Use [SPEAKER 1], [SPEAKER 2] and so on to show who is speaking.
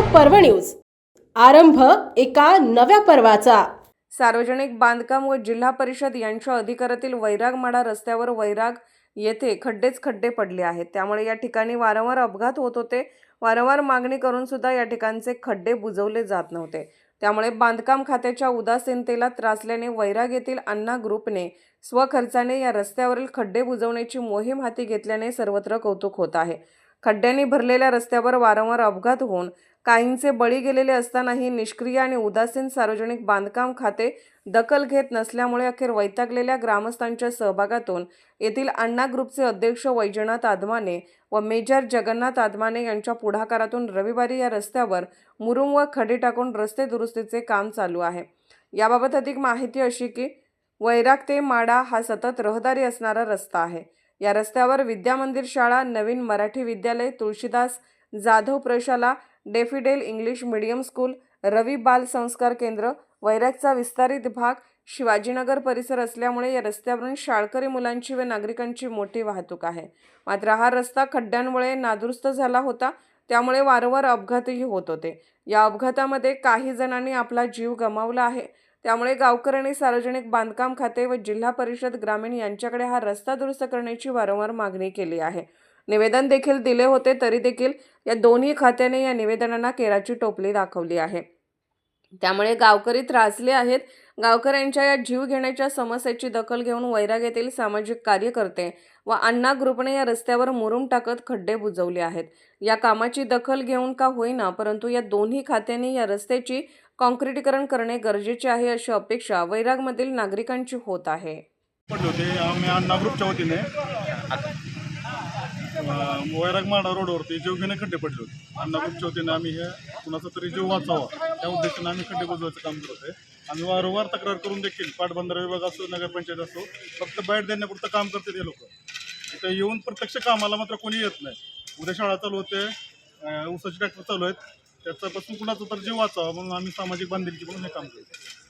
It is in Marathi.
[SPEAKER 1] पर्व न्यूज. आरंभ एका नव्या पर्वाचा.
[SPEAKER 2] सार्वजनिक बांधकाम व जिल्हा परिषद यांच्या अधिकारातील वैरागमाडा रस्त्यावर वैराग येथे खड्डेच खड्डे पडले आहेत. त्यामुळे या ठिकाणी वारंवार अपघात होत होते. वारंवार मागणी करून सुद्धा या ठिकाणचे खड्डे बुजवले जात नव्हते. त्यामुळे बांधकाम खात्याच्या उदासीनतेला त्रासल्याने वैराग येथील अण्णा ग्रुपने स्वखर्चाने या रस्त्यावरील खड्डे बुजवण्याची मोहीम हाती घेतल्याने सर्वत्र कौतुक होत आहे. खड्ड्यांनी भरलेल्या रस्त्यावर वारंवार अपघात होऊन काहींचे बळी गेलेले असतानाही निष्क्रिय आणि उदासीन सार्वजनिक बांधकाम खाते दखल घेत नसल्यामुळे अखेर वैतागलेल्या ग्रामस्थांच्या सहभागातून येथील अण्णा ग्रुपचे अध्यक्ष वैजनाथ आदमाने व मेजर जगन्नाथ आदमाने यांच्या पुढाकारातून रविवारी या रस्त्यावर मुरुम व खडे टाकून रस्ते दुरुस्तीचे काम चालू आहे. याबाबत अधिक माहिती अशी की वैराग ते माडा हा सतत रहदारी असणारा रस्ता आहे. या रस्त्यावर विद्यामंदिर शाळा नवीन मराठी विद्यालय तुळशीदास जाधव प्रशाला Daffodil English medium school Ravi बाल संस्कार केंद्र वैरागचा विस्तारित भाग शिवाजीनगर परिसर असल्यामुळे या रस्त्यावरून शाळकरी मुलांची व नागरिकांची मोठी वाहतूक आहे. मात्र हा रस्ता खड्ड्यांमुळे नादुरुस्त झाला होता त्यामुळे वारंवार अपघातही होत होते. या अपघातामध्ये काही जणांनी आपला जीव गमावला आहे. त्यामुळे गावकऱ्यांनी सार्वजनिक बांधकाम खाते व जिल्हा परिषद ग्रामीण यांच्याकडे हा रस्ता दुरुस्त करण्याची वारंवार मागणी केली आहे. निवेदन देखील दिले होते तरी देखील या दोन्ही खात्याने या निवेदनांना केराची टोपली दाखवली आहे. त्यामुळे गावकरी त्रासले आहेत. गावकऱ्यांच्या या जीव घेण्याच्या समस्येची दखल घेऊन वैराग येथील सामाजिक कार्यकर्ते व अण्णा ग्रुपने या रस्त्यावर मुरुम टाकत खड्डे बुजवले आहेत. या कामाची दखल घेऊन का होईना परंतु या दोन्ही खात्यांनी या रस्त्याची कॉन्क्रिटीकरण करणे गरजेचे आहे अशी अपेक्षा वैरागमधील नागरिकांची होत आहे
[SPEAKER 3] पडले होते आम्ही अण्णा ग्रुपच्या वतीने अं, वैरागमाडा रोडवरती जीवघेणे खड्डे पडले होते. अण्णा चौथीने आम्ही हे कुणाचा तरी जीव वाचावा त्या उद्देशाने आम्ही खड्डे बुजवायचं काम करत आहे आम्ही वारंवार तक्रार करून देखील पाटबंधारा विभाग असो नगरपंचायत असो फक्त बाईट देण्यापुरतं काम करते ते लोक. इथे येऊन प्रत्यक्ष कामाला मात्र कोणी येत नाही. उद्या शाळा चालू होते अं, ऊसाचे ट्रॅक्टर चालू आहेत. त्याच्यापासून कुणाचा तर जीव वाचावा म्हणून आम्ही सामाजिक बांधिलकी म्हणून हे काम करतो.